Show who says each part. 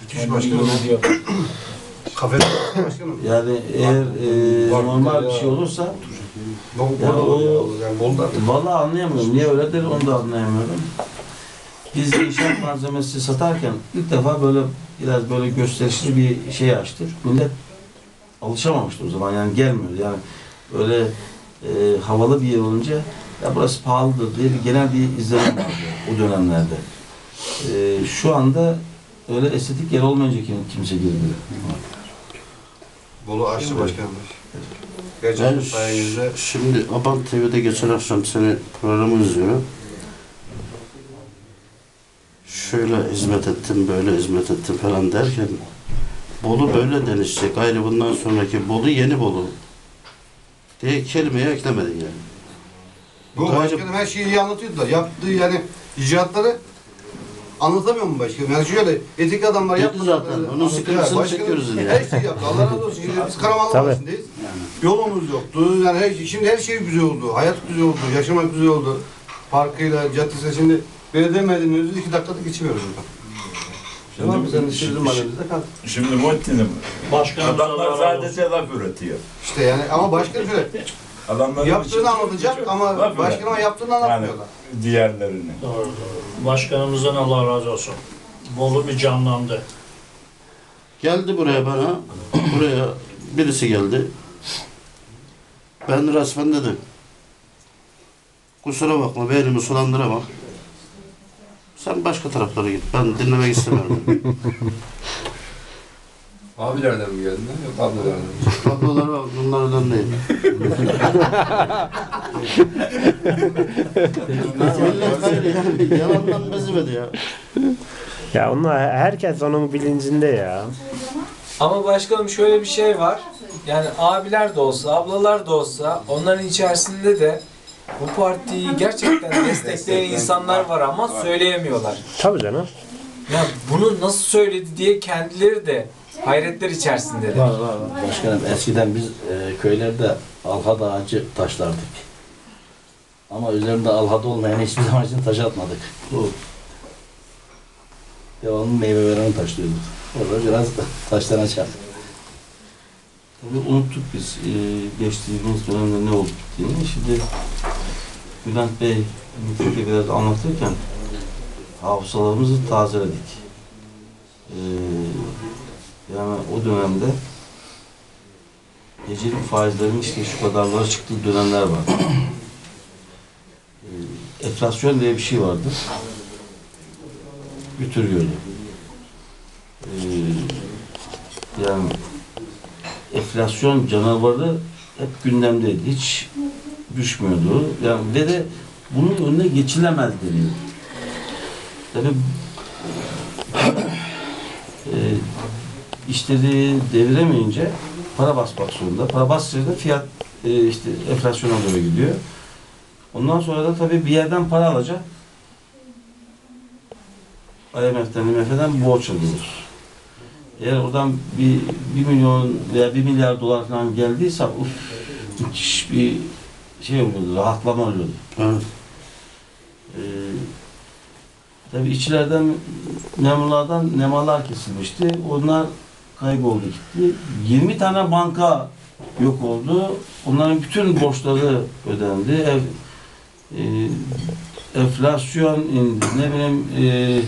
Speaker 1: Müthiş başkanım. Kafe başkanım.
Speaker 2: Yani eğer e, normal bir şey olursa o-
Speaker 1: yani artık.
Speaker 2: vallahi anlayamıyorum. Niye öyledir onu da anlayamıyorum. Biz inşaat malzemesi satarken ilk defa böyle biraz böyle gösterişli bir şey açtık. Millet alışamamıştı o zaman yani gelmiyor. Yani öyle e, havalı bir yer olunca ya burası pahalıdır diye bir genel bir izlenim vardı o dönemlerde. E, şu anda öyle estetik yer olmayınca kim- kimse girmiyor.
Speaker 1: Bolu açtı başkanım.
Speaker 3: Ben
Speaker 1: Gerçekten sayenizde
Speaker 3: şimdi Aban TV'de geçen akşam seni programı izliyorum. Şöyle hizmet ettim, böyle hizmet ettim falan derken Bolu böyle denişecek. Ayrı bundan sonraki Bolu yeni Bolu diye kelimeye eklemedin yani.
Speaker 1: bu
Speaker 3: Daha
Speaker 1: başkanım her şeyi iyi anlatıyordu da yaptığı yani icraatları anlatamıyor mu başkanım? Yani şöyle etik adamlar
Speaker 3: Dedi
Speaker 1: yaptı.
Speaker 3: zaten, onun sıkıntısını çekiyoruz yine.
Speaker 1: Her şeyi yaptı. Allah razı olsun. Şimdi biz Karamanlı
Speaker 4: Tabii.
Speaker 1: Vadisi'ndeyiz. Yolumuz yoktu. Yani her şey, şimdi her şey güzel oldu. Hayat güzel oldu. Yaşamak güzel oldu. Parkıyla, caddesiyle şimdi belediye meydanını iki dakikada geçemiyoruz burada. Tamam mı? Sen de şimdi mahallemizde kal.
Speaker 5: Şimdi Muhittin'im,
Speaker 4: Başkanımız
Speaker 5: adamlar sadece laf üretiyor.
Speaker 1: İşte yani ama başkanım şöyle
Speaker 5: Adamlar
Speaker 1: yaptığını anlatacak ama başkanıma yaptığını anlatmıyorlar.
Speaker 5: Yani diğerlerini.
Speaker 4: Doğru, doğru. Başkanımızdan Allah razı olsun. Bolu bir canlandı.
Speaker 3: Geldi buraya bana, buraya birisi geldi. Ben resmen dedim. Kusura bakma beynimi sulandıramam. Sen başka taraflara git. Ben dinlemek istemiyorum.
Speaker 6: Abilerden mi geldin? Yok ablalardan mı?
Speaker 3: Ablalar var, bunlardan değil. Millet hayır yani yalandan bezmedi ya.
Speaker 7: Ya onlar herkes onun bilincinde ya.
Speaker 8: Ama başkanım şöyle bir şey var. Yani abiler de olsa, ablalar da olsa onların içerisinde de bu partiyi gerçekten destekleyen insanlar var ama söyleyemiyorlar.
Speaker 7: Tabii canım.
Speaker 8: Ya bunu nasıl söyledi diye kendileri de hayretler içerisindeler.
Speaker 9: Başkanım eskiden biz e, köylerde alhada ağacı taşlardık. Ama üzerinde alhada olmayan hiçbir zaman için taş atmadık. Bu devamlı meyvelerini taşlıyorduk. Orada biraz taştan açar.
Speaker 2: Tabii unuttuk biz e, geçtiğimiz dönemde ne oldu bittiğini. Şimdi Bülent Bey Müftü'yle biraz anlatırken hafızalarımızı tazeledik. E, yani o dönemde gecelik faizlerin işte şu kadarlara çıktığı dönemler var. E, enflasyon diye bir şey vardı. Götürüyordu. E, yani enflasyon canavarı hep gündemdeydi. Hiç düşmüyordu. Yani ve de bunun önüne geçilemez deniyor. Tabii e, işleri deviremeyince para basmak zorunda. Para basınca da fiyat e, işte enflasyona doğru gidiyor. Ondan sonra da tabii bir yerden para alacak. IMF'den, IMF'den borç alıyor. Eğer oradan bir, bir milyon veya bir milyar dolar falan geldiyse uf, müthiş bir şey oluyordu, rahatlama oluyordu.
Speaker 3: Evet.
Speaker 2: Ee, tabii işçilerden, memurlardan nemalar kesilmişti. Onlar kayboldu gitti. 20 tane banka yok oldu. Onların bütün borçları ödendi. Ev, e, enflasyon indi. Ne bileyim e,